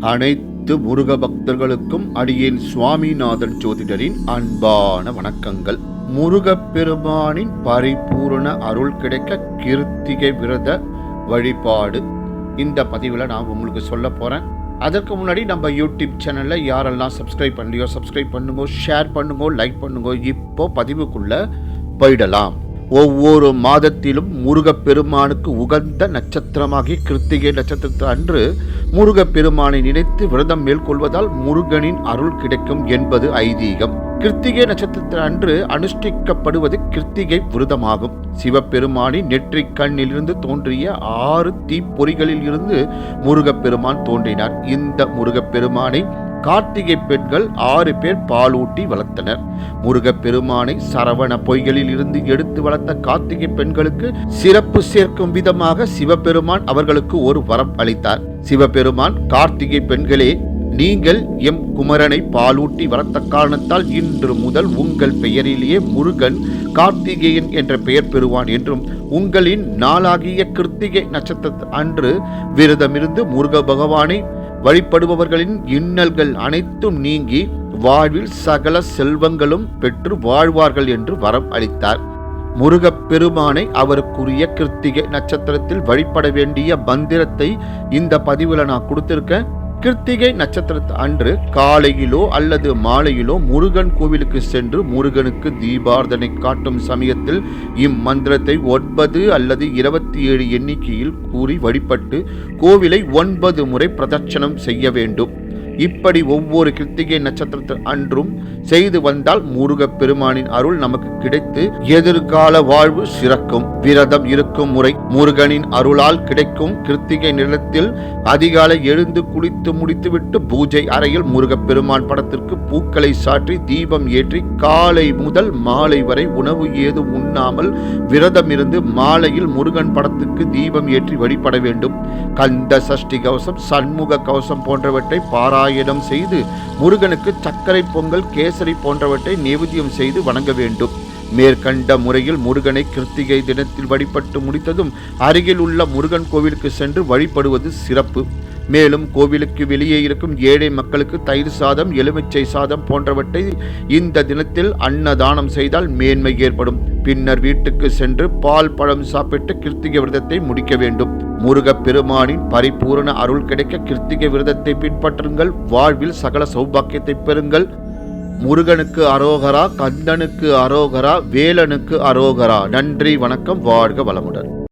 அனைத்து முருக பக்தர்களுக்கும் அடியேன் சுவாமிநாதன் ஜோதிடரின் அன்பான வணக்கங்கள். முருகப் பெருமானின் பரிபூரண அருள் கிடைக்க கிருத்திகை விரத வழிபாடு. இந்த பதிவில் நான் உங்களுக்கு சொல்ல போகிறேன் அதற்கு முன்னாடி நம்ம யூடியூப் சேனலில் யாரெல்லாம் சப்ஸ்கிரைப் பண்ணலையோ சப்ஸ்கிரைப் பண்ணுங்க ஷேர் பண்ணுங்க லைக் பண்ணுங்க இப்போ பதிவுக்குள்ளே போயிடலாம். ஒவ்வொரு மாதத்திலும் முருகப்பெருமானுக்கு உகந்த நட்சத்திரமாகி கிருத்திகை நட்சத்திரத்து அன்று முருகப்பெருமானை நினைத்து விரதம் மேற்கொள்வதால் முருகனின் அருள் கிடைக்கும் என்பது ஐதீகம். கிருத்திகை நட்சத்திரத்தின் அன்று அனுஷ்டிக்கப்படுவது கிருத்திகை விரதமாகும். சிவபெருமானின் நெற்றிக் கண்ணிலிருந்து தோன்றிய ஆறு தீப்பொறிகளில் இருந்து முருகப்பெருமான் தோன்றினார். இந்த முருகப்பெருமானை கார்த்திகை பெண்கள் ஆறு பேர் பாலூட்டி வளர்த்தனர். முருகப்பெருமானை சரவண பொய்களில் இருந்து எடுத்து வளர்த்த கார்த்திகை பெண்களுக்கு சிறப்பு சேர்க்கும் விதமாக சிவபெருமான் அவர்களுக்கு ஒரு வரம் அளித்தார். சிவபெருமான் கார்த்திகை பெண்களே நீங்கள் எம் குமரனை பாலூட்டி வளர்த்த காரணத்தால் இன்று முதல் உங்கள் பெயரிலேயே முருகன் கார்த்திகேயன் என்ற பெயர் பெறுவான் என்றும் உங்களின் நாளாகிய கிருத்திகை நட்சத்திர அன்று விரதமிருந்து முருக பகவானை வழிபடுபவர்களின் இன்னல்கள் அனைத்தும் நீங்கி வாழ்வில் சகல செல்வங்களும் பெற்று வாழ்வார்கள் என்று வரம் அளித்தார். முருகப் பெருமானை அவருக்குரிய கிருத்திகை நட்சத்திரத்தில் வழிபட வேண்டிய மந்திரத்தை இந்த பதிவில் நான் கொடுத்திருக்கேன். கிருத்திகை நட்சத்திரத்து அன்று காலையிலோ அல்லது மாலையிலோ முருகன் கோவிலுக்கு சென்று முருகனுக்கு தீபார்த்தனை காட்டும் சமயத்தில் இம்மந்திரத்தை ஒன்பது அல்லது இருபத்தி ஏழு எண்ணிக்கையில் கூறி வழிபட்டு கோவிலை ஒன்பது முறை பிரதட்சணம் செய்ய வேண்டும். இப்படி ஒவ்வொரு கிருத்திகை நட்சத்திரத்து அன்றும் செய்து வந்தால் முருக பெருமானின் அருள் நமக்கு கிடைத்து எதிர்கால வாழ்வு சிறக்கும். விரதம் இருக்கும் முறை முருகனின் அருளால் கிடைக்கும் கிருத்திகை நிலத்தில் அதிகாலை எழுந்து குளித்து முடித்துவிட்டு பூஜை அறையில் முருகப்பெருமான் படத்திற்கு பூக்களை சாற்றி தீபம் ஏற்றி காலை முதல் மாலை வரை உணவு ஏதும் உண்ணாமல் விரதம் இருந்து மாலையில் முருகன் படத்துக்கு தீபம் ஏற்றி வழிபட வேண்டும். கந்த சஷ்டி கவசம் சண்முக கவசம் போன்றவற்றை பாராயணம் செய்து முருகனுக்கு சர்க்கரை பொங்கல் கேசரி போன்றவற்றை நைவேத்தியம் செய்து வணங்க வேண்டும். மேற்கண்ட முறையில் முருகனை கிருத்திகை தினத்தில் வழிபட்டு முடித்ததும் அருகில் உள்ள முருகன் கோவிலுக்கு சென்று வழிபடுவது சிறப்பு. மேலும் கோவிலுக்கு வெளியே இருக்கும் ஏழை மக்களுக்கு தயிர் சாதம் எலுமிச்சை சாதம் போன்றவற்றை இந்த தினத்தில் அன்னதானம் செய்தால் மேன்மை ஏற்படும். பின்னர் வீட்டுக்கு சென்று பால் பழம் சாப்பிட்டு கிருத்திகை விரதத்தை முடிக்க வேண்டும். முருகப் பெருமானின் பரிபூரண அருள் கிடைக்க கிருத்திகை விரதத்தை பின்பற்றுங்கள். வாழ்வில் சகல சௌபாக்கியத்தை பெறுங்கள். முருகனுக்கு அரோகரா கந்தனுக்கு அரோகரா வேலனுக்கு அரோகரா. நன்றி வணக்கம் வாழ்க வளமுடன்.